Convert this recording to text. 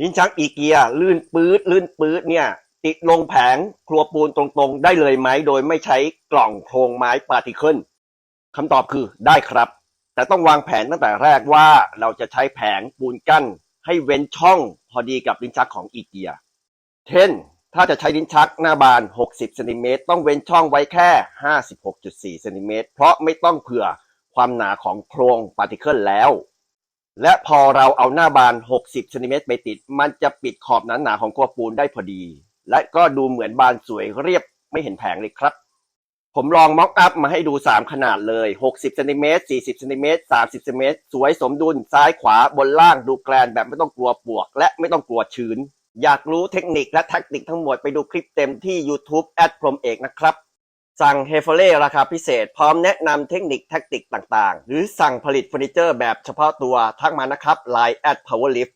ลิ้นชักอีเกีย ลื่นปื๊ดลื่นปื๊ดเนี่ย ติดลงแผงครัวปูนตรงๆ ได้เลยไหมโดยไม่ใช้กล่องโครงไม้ปาร์ติเคิลคำตอบคือได้ครับ แต่ต้องวางแผนตั้งแต่แรกว่าเราจะใช้แผงปูนกั้น ให้เว้นช่องพอดีกับลิ้นชักของอีเกีย เช่น ถ้าจะใช้ลิ้นชักหน้าบาน 60เซนติเมตรต้องเว้นช่องไว้แค่ 56.4เซนติเมตรเพราะไม่ต้องเผื่อความหนาของโครงปาร์ติเคิลแล้ว และพอเราเอาหน้าบาน 60เซนติเมตรไปติด มันจะปิดขอบหนาๆของครัวปูนได้พอดี และก็ดูเหมือนบานสวยเรียบไม่เห็นแผงเลยครับ ผมลองม็อกอัพมาให้ดู 3 ขนาดเลย 60เซนติเมตร40เซนติเมตร30เซนติเมตรสวยสมดุลซ้ายขวาบนล่างดูแกลนแบบไม่ต้องกลัวปวก และไม่ต้องกลัวชื้น อยากรู้เทคนิคและแท็กติกทั้งหมดไปดูคลิปเต็มที่ YouTube แอดพรมเอกนะครับ สั่งเฮฟเล่ราคาพิเศษ พร้อมแนะนำเทคนิคแท็กติกต่างๆ หรือสั่งผลิตเฟอร์นิเจอร์แบบเฉพาะตัวทักมานะครับ Line at powerlift